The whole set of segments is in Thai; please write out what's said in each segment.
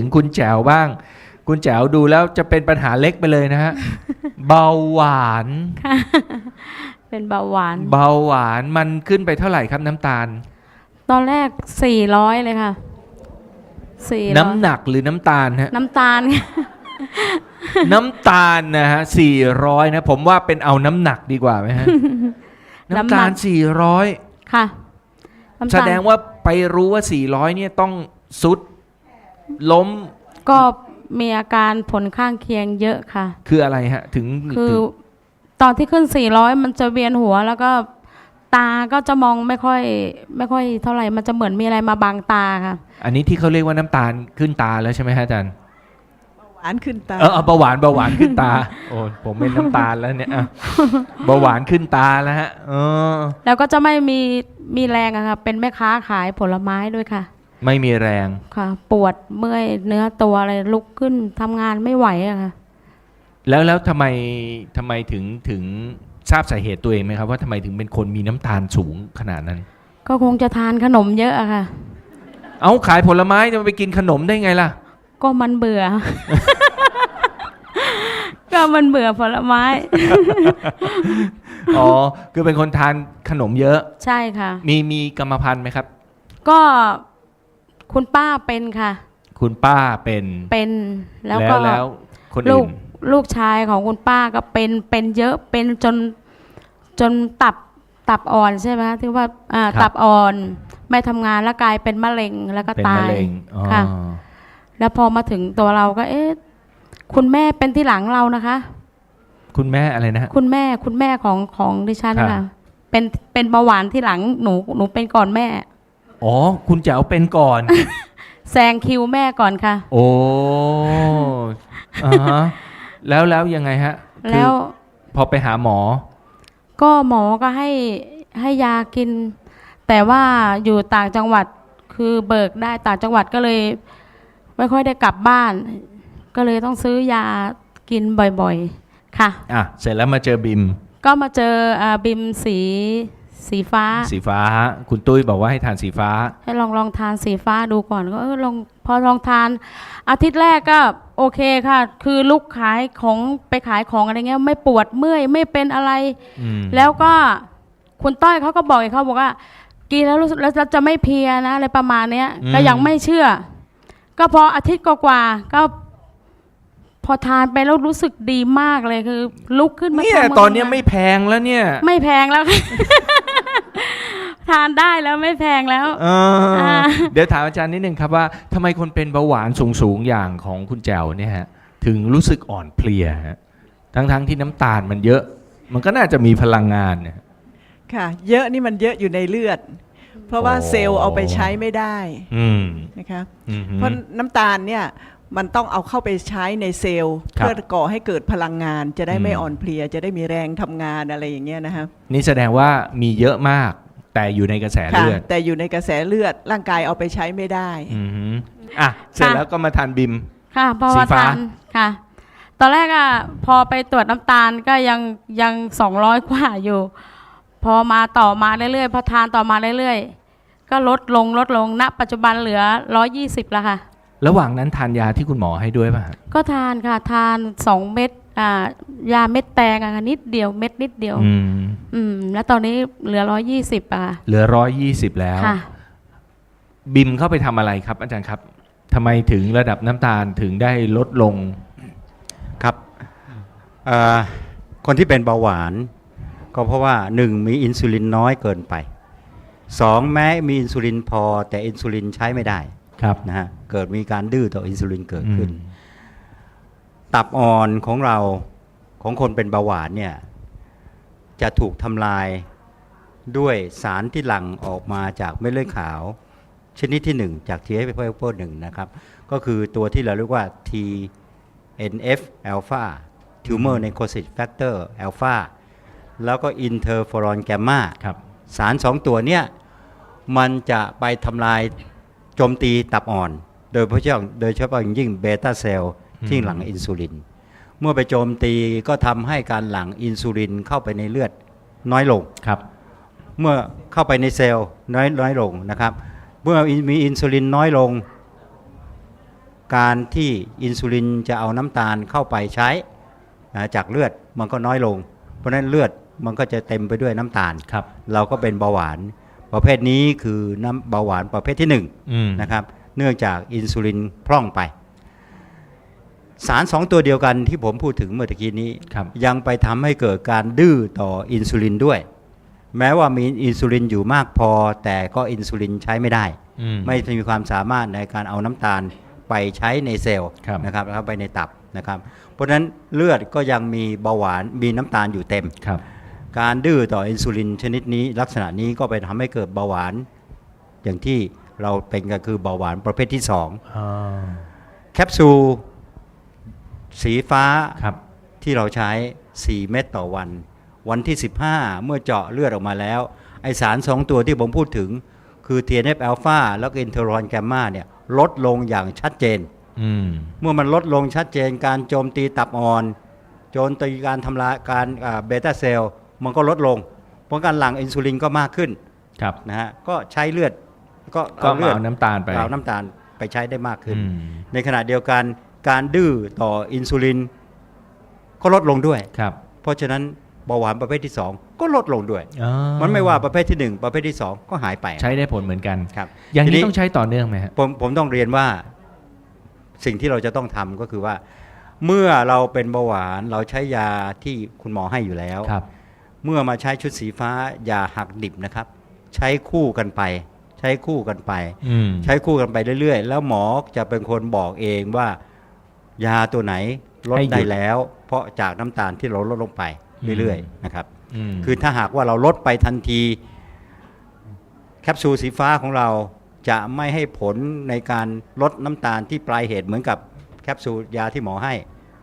ถึงคุณแจ๋วบ้าง คุณแจ๋วดูแล้วจะเป็นปัญหาเล็กไปเลยนะฮะ เบาหวาน ค่ะเป็นเบาหวาน เบาหวานมันขึ้นไปเท่าไหร่ครับน้ำตาล ตอนแรกสี่ร้อยเลยค่ะสี่ร้อยน้ำหนักหรือน้ำตาลฮะ น้ำตาล น้ำตาลนะฮะสี่ร้อยนะ ผมว่าเป็นเอาน้ำหนักดีกว่าไหมฮะ น้ำตาลสี่ร้อยค่ะน้ำตาลแสดงว่าไปรู้ว่าสี่ร้อยเนี่ยต้องสุด ล้มก็มีอาการผลข้างเคียงเยอะค่ะ คืออะไรฮะ ถึงคือถึงตอนที่ขึ้น 400 มันจะเวียนหัวแล้วก็ตาก็จะมองไม่ค่อย ไม่ค่อยเท่าไหร่ มันจะเหมือนมีอะไรมาบังตาค่ะ อันนี้ที่เขาเรียกว่าน้ำตาลขึ้นตาแล้วใช่ไหมฮะอาจารย์หวานขึ้นตาเออเอาเบาหวานเบาหวานขึ้นตา โอ้ผมเป็นน้ำตาลแล้วเนี่ยอะเบาหวานขึ้นตาแล้วฮะเออแล้วก็จะไม่มีมีแรงอะค่ะเป็นแม่ค้าขายผลไม้ด้วยค่ะ ไม่มีแรง ค่ะ ปวดเมื่อยเนื้อตัวอะไรลุกขึ้นทำงานไม่ไหวอะค่ะ แล้วแล้วทำไมทำไมถึงถึงทราบสาเหตุตัวเองไหมครับ ว่าทำไมถึงเป็นคนมีน้ำตาลสูงขนาดนั้น ก็คงจะทานขนมเยอะอะค่ะ เอาขายผลไม้จะไปกินขนมได้ไงล่ะ ก็มันเบื่อ ก็มันเบื่อผลไม้ อ๋อ คือเป็นคนทานขนมเยอะ ใช่ค่ะ มีมีกรรมพันธุ์ไหมครับ ก็ คุณป้าเป็นค่ะ คุณป้าเป็นเป็นแล้วแล้วก็แล้วคนลูอื่กนลูกชายของคุณป้าก็เป็นเป็นเยอะเป็นจนจนตับตับอ่อนใช่ไหมคะที่ว่าอ่าตับอ่อนไม่ทำงานแล้วกลายเป็นมะเร็งแล้วก็เป็นตามะย เร็งอ๋อค่ะ แล้วพอมาถึงตัวเราก็เอ๊ะคุณแม่เป็นที่หลังเรานะคะ คุณแม่อะไรนะฮะ คุณแม่คุณแม่ของของดิฉันค่ะ ค่ะเป็นเป็นเบาหวานที่หลังหนูหนูเป็นก่อนแม่ อ๋อ คุณแจ๋วเป็นก่อน แซงคิวแม่ก่อนค่ะ โอ้อ่าฮะแล้วแล้วยังไงฮะคือแล้วพอไปหาหมอ ก็หมอก็ให้ให้ยากิน แต่ว่าอยู่ต่างจังหวัดคือเบิกได้ต่างจังหวัดก็เลย ไม่ค่อยได้กลับบ้าน ก็เลยต้องซื้อยากินบ่อยๆ ค่ะ อะ เสร็จแล้วมาเจอบิม ก็มาเจออาบิมสี สีฟ้า สีฟ้าคุณตุ้ยบอกว่าให้ทานสีฟ้า ให้ลองลองทานสีฟ้าดูก่อนก็เออลองพอลองทาน อาทิตย์แรกก็โอเคค่ะ คือลุกขายของไปขายของอะไรเงี้ย ไม่ปวดเมื่อยไม่เป็นอะไร อืมแล้วก็คุณต้อยเขาก็บอกอีกเขาบอกว่า กินแล้วรู้สึกแล้วจะไม่เพลียนะอะไรประมาณเนี้ยอืม ก็ยังไม่เชื่อ ก็พออาทิตย์กว่าๆก็ พอทานไปแล้วรู้สึกดีมากเลยคือ ลุกขึ้นมาเนี่ยทำตอนเนี้ยไม่แพงแล้วเนี่ย ไม่แพงแล้ว ทานได้แล้วไม่แพงแล้วเอออา เดี๋ยวถามอาจารย์นิดนึงครับว่าทำไมคนเป็นเบาหวานสูงๆอย่างของคุณแจวเนี่ยฮะถึงรู้สึกอ่อนเพลียฮะทั้งๆที่น้ำตาลมันเยอะ มันก็น่าจะมีพลังงานเนี่ย ค่ะ เยอะนี่มันเยอะอยู่ในเลือด เพราะว่าโอ้ เซลล์เอาไปใช้ไม่ได้อืมนะคะอืมเพราะน้ำตาลเนี่ย มันต้องเอาเข้าไปใช้ในเซลล์ครับ เพื่อก่อให้เกิดพลังงาน จะได้ไม่อืมอ่อนเพลีย จะได้มีแรงทำงานอะไรอย่างเงี้ยนะคะนี่แสดงว่ามีเยอะมาก แต่อยู่ในกระแสค่ะเลือดแต่อยู่ในกระแสเลือดร่างกายเอาไปใช้ไม่ได้ อืมฮึอะเสร็จค่ะแล้วก็มาทานบิม ค่ะเพราะสีว่าฟ้า ทานค่ะ ตอนแรกอะพอไปตรวจน้ำตาลก็ยังยังสองร้อยกว่าอยู่ พอมาต่อมาเรื่อยๆพอทานต่อมาเรื่อยๆ ก็ลดลงลดลงณปัจจุบันเหลือร้อยี่สิบแล้วค่ะ ระหว่างนั้นทานยาที่คุณหมอให้ด้วยป่ะฮะก็ทานค่ะ ทานสองเม็ดอ่ายาเม็ดแตงอะค่ะนิดเดียวเม็ดนิดเดียว อืมอืม แล้วตอนนี้เหลือร้อยี่สิบอะค่ะเหลือร้อยยี่สิบแล้ว ค่ะ บิมเข้าไปทำอะไรครับ อาจารย์ครับทำไมถึงระดับน้ำตาลถึงได้ลดลง ครับเอ่อคนที่เป็นเบาหวาน ก็เพราะว่า1มีอินซูลินน้อยเกินไป2แม้มีอินซูลินพอแต่อินซูลินใช้ไม่ได้ครับ นะฮะ เกิดมีการดื้อต่ออินซูลินเกิดขึ้นอืมตับอ่อนของเราของคนเป็นเบาหวานเนี่ยจะถูกทำลายด้วยสารที่หลั่งออกมาจากเม็ดเลือดขาว ชนิดที่ 1 จาก TFP 1นะครับ ก็คือตัวที่เราเรียกว่า TNF alpha tumor necrosis factor alpha แล้วก็ interferon gamma ครับสารสองตัวเนี่ยมันจะไปทำลายโจมตีตับอ่อน โดยเฉพาะโดยเฉพาะอย่างยิ่งเบต้าเซลล์ที่หลั่งอินซูลิน เมื่อไปโจมตีก็ทำให้การหลั่งอินซูลินเข้าไปในเลือดน้อยลงครับ เมื่อเข้าไปในเซลล์น้อยน้อยลงนะครับ เมื่อมีอินซูลินน้อยลง การที่อินซูลินจะเอาน้ำตาลเข้าไปใช้นะจากเลือดมันก็น้อยลง เพราะฉะนั้นเลือดมันก็จะเต็มไปด้วยน้ำตาลครับ เราก็เป็นเบาหวาน ประเภทนี้คือน้ำเบาหวานประเภทที่อืม1นะครับ เนื่องจากอินซูลินพร่องไป สารสองตัวเดียวกันที่ผมพูดถึงเมื่อตะกี้นี้ครับยังไปทำให้เกิดการดื้อต่ออินซูลินด้วย แม้ว่ามีอินซูลินอยู่มากพอ แต่ก็อินซูลินใช้ไม่ได้อืมไม่มีความสามารถในการเอาน้ำตาลไปใช้ในเซลล์ครับนะครับแล้วไปในตับนะครับ เพราะฉะนั้นเลือดก็ยังมีเบาหวานมีน้ำตาลอยู่เต็มครับ การดื้อต่ออินซูลินชนิดนี้ลักษณะนี้ก็ไปทำให้เกิดเบาหวานอย่างที่ เราเป็นก็คือเบาหวานประเภทที่อ๋อ2แคปซูลสีฟ้าครับที่เราใช้ 4 เม็ดต่อวัน วันที่ 15 เมื่อเจาะเลือดออกมาแล้ว ไอสาร 2 ตัวที่ผมพูดถึง คือ TNF อ l p h a แล้วก็อินเทอรอนแกมมาเนี่ยลดลงอย่างชัดเจนอืมเมื่อมันลดลงชัดเจนการโจมตีตับอ่อน โจมตีการทำลายการเบต้าเซลล์มันก็ลดลง เพราะการหลั่งอินซูลินก็มากขึ้นครับนะฮะก็ใช้เลือด ก็ก็เอาเลืมาอดเอาน้ำตาลไป เอาน้ำตาลไปใช้ได้มากขึ้น อืมในขณะเดียวกันการดื้อต่ออินซูลินก็ลดลงด้วย ครับเพราะฉะนั้นเบาหวานประเภทที่ 2 ก็ลดลงด้วย อ๋อมันไม่ว่าประเภทที่ 1 ประเภทที่ 2 ก็หายไปใช้ได้ผลเหมือนกัน ครับอย่างทีนี้ต้องใช้ต่อเนื่องไหมฮะผมผมต้องเรียนว่าสิ่งที่เราจะต้องทำก็คือว่า เมื่อเราเป็นเบาหวานเราใช้ยาที่คุณหมอให้อยู่แล้ว ครับ เมื่อมาใช้ชุดสีฟ้าอย่าหักดิบนะครับ ใช้คู่กันไปใช้คู่กันไปอืมใช้คู่กันไปเรื่อยๆ แล้วหมอจะเป็นคนบอกเองว่า ยาตัวไหนลดให้หยุดได้แล้ว เพราะจากน้ำตาลที่เราลดลงไปเรื่อยๆนะครับมคือถ้าหากว่าเราลดไปทันที แคปซูลสีฟ้าของเราจะไม่ให้ผลในการลดน้ำตาลที่ปลายเหตุเหมือนกับแคปซูลยาที่หมอให้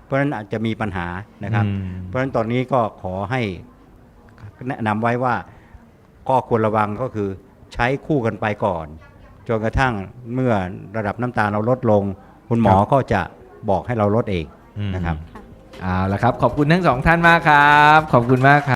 เพราะฉะนั้นอาจจะมีปัญหานะครับอืมเพราะฉะนั้นตอนนี้ก็ขอให้แนะนำไว้ว่าก็ควรระวังก็คือ ใช้คู่กันไปก่อน จนกระทั่งเมื่อระดับน้ำตาลเราลดลง คุณหมอก็จะบอกให้เราลดเองอืมนะครับ เอาละครับ ขอบคุณทั้งสองท่านมากครับ ขอบคุณมากครับ